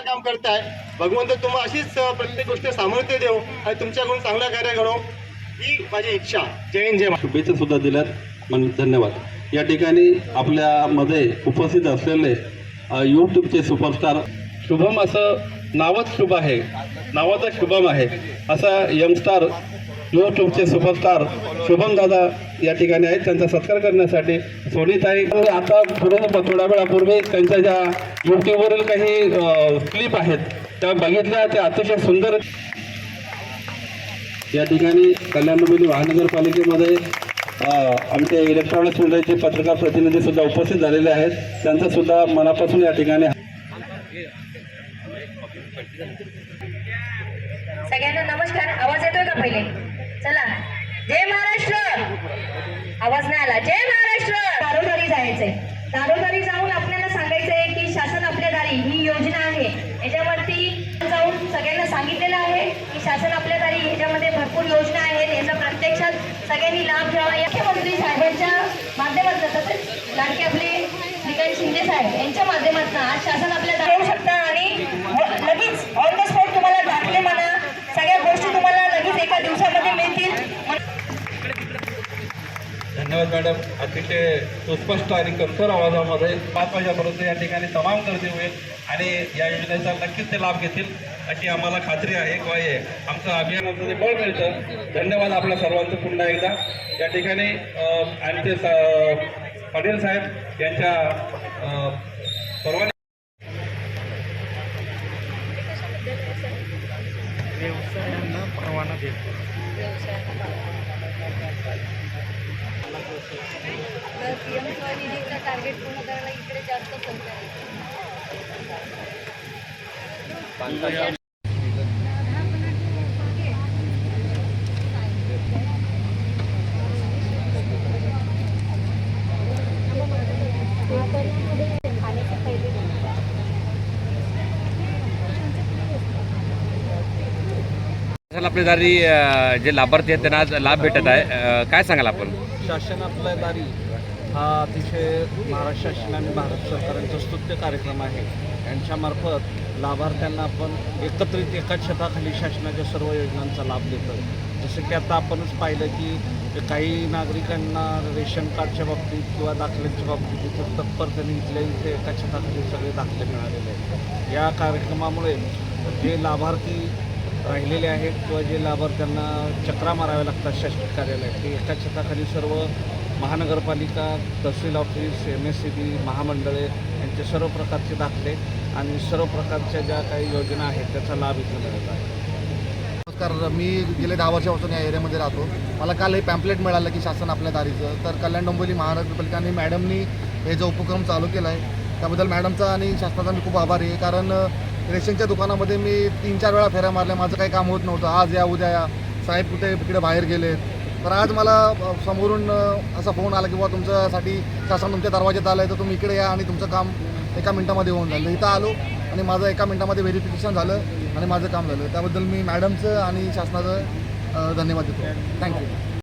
काम करताय. भगवंत तुम्हाला अशीच प्रत्येक गोष्ट सामर्थ्य देऊ आणि तुमच्याकडून चांगलं कार्य करू ही माझी इच्छा. जय हिंद जय शुभेच्छा सुद्धा दिल्यात. म्हणजे धन्यवाद. या ठिकाणी आपल्यामध्ये उपस्थित असलेले यूट्यूबचे सुपरस्टार शुभम असं नावच शुभ आहे. नावाचं शुभम आहे. असा यंगस्टार यूट्यूबचे सुपरस्टार शुभम दादा या ठिकाणी आहेत त्यांचा सत्कार करण्यासाठी. सोनीताई आता पुढे थोड्या वेळापूर्वी त्यांच्या ज्या युट्यूबवरील काही क्लिप आहेत त्या बघितल्या त्या अतिशय सुंदर. या ठिकाणी कल्याणडोंबिवली महानगरपालिकेमध्ये आमचे इलेक्ट्रॉनिक्स मंडळाचे पत्रकार प्रतिनिधी सुद्धा उपस्थित झालेले आहेत. त्यांचं सुद्धा मनापासून या ठिकाणी सगळ्यांना नमस्कार. आवाज येतोय का पहिले? चला. जय महाराष्ट्र. आवाज नाही आला. जय महाराष्ट्र. दारोदारी जायचंय. दारोदारी जाऊन आपल्याला सांगायचंय की शासन आपल्या दारी ही योजना आहे. याच्यावरती जाऊन सगळ्यांना सांगितलेलं आहे की शासन आपल्या दारी ह्याच्यामध्ये भरपूर योजना आहेत. याचा प्रत्यक्षात सगळ्यांनी लाभ घ्यावा. मुख्यमंत्री साहेबांच्या माध्यमातून तसेच लाडके आपले श्रीकांत शिंदे साहेब यांच्या माध्यमातून आज शासन आपल्या दारी येऊ धन्यवाद मॅडम. अतिशय सुस्पष्ट आणि कणखर आवाजामध्ये पाच वाजेपर्यंत या ठिकाणी तमाम गर्दी होईल आणि या योजनेचा नक्कीच ते लाभ घेतील अशी आम्हाला खात्री आहे किंवा हे आमचं अभियानाचं जे बळ मिळतं. धन्यवाद आपल्या सर्वांचं पुन्हा एकदा. या ठिकाणी आणि ते पाटील साहेब यांच्या अं, परवानगी तर पी एम टार्गेट पूर्ण करायला इकडे जास्त संख्या आहे. आपल्या दारी जे लाभार्थी आहेत त्यांना आज लाभ भेटत आहे. काय सांगाल आपण? शासन आपल्या दारी. हा अतिशय महाराष्ट्र शासन आणि भारत सरकारांचा स्तुत्य कार्यक्रम आहे. यांच्यामार्फत लाभार्थ्यांना आपण एकत्रित एकाच छताखाली शासनाच्या सर्व योजनांचा लाभ देतो जसं की आता आपणच पाहिलं की काही नागरिकांना रेशन कार्डच्या बाबतीत किंवा दाखल्यांच्या बाबतीत इथं तत्परतेने इथल्या इथे एका छताखाली सगळे दाखले मिळालेले आहेत. या कार्यक्रमामुळे जे लाभार्थी राहिलेले आहेत किंवा जे लाभार्थ्यांना चक्रा माराव्या लागतात शासकीय कार्यालयात ते एका छताखाली सर्व महानगरपालिका तहसील office M S C B महामंडळे यांचे सर्व प्रकारचे दाखले आणि सर्व प्रकारच्या ज्या काही योजना आहेत त्याचा लाभ इथे मिळत आहे. नमस्कार मी गेले दहा वर्षापासून या एरियामध्ये राहतो. मला काल हे पॅम्पलेट मिळालं की शासन आपल्या दारीचं. तर कल्याण डोंबिवली महानगरपालिका आणि मॅडमनी हे जो उपक्रम चालू केला आहे त्याबद्दल मॅडमचा आणि शासनाचा मी खूप आभारी आहे. कारण रेशनच्या दुकानामध्ये मी तीन चार वेळा फेऱ्या मारल्या. माझं काही काम होत नव्हतं. आज या उद्या या. साहेब कुठे तिकडे बाहेर गेलेत. तर आज मला समोरून असा फोन आला की बुवा तुमच्यासाठी शासन तुमच्या दरवाज्यात आलं आहे तर तुम्ही इकडे या आणि तुमचं काम एका मिनटामध्ये होऊन झालं इथं आलो आणि माझं एका मिनटामध्ये व्हेरिफिकेशन झालं आणि माझं काम झालं. त्याबद्दल मी मॅडमचं आणि शासनाचं धन्यवाद देतो. थँक्यू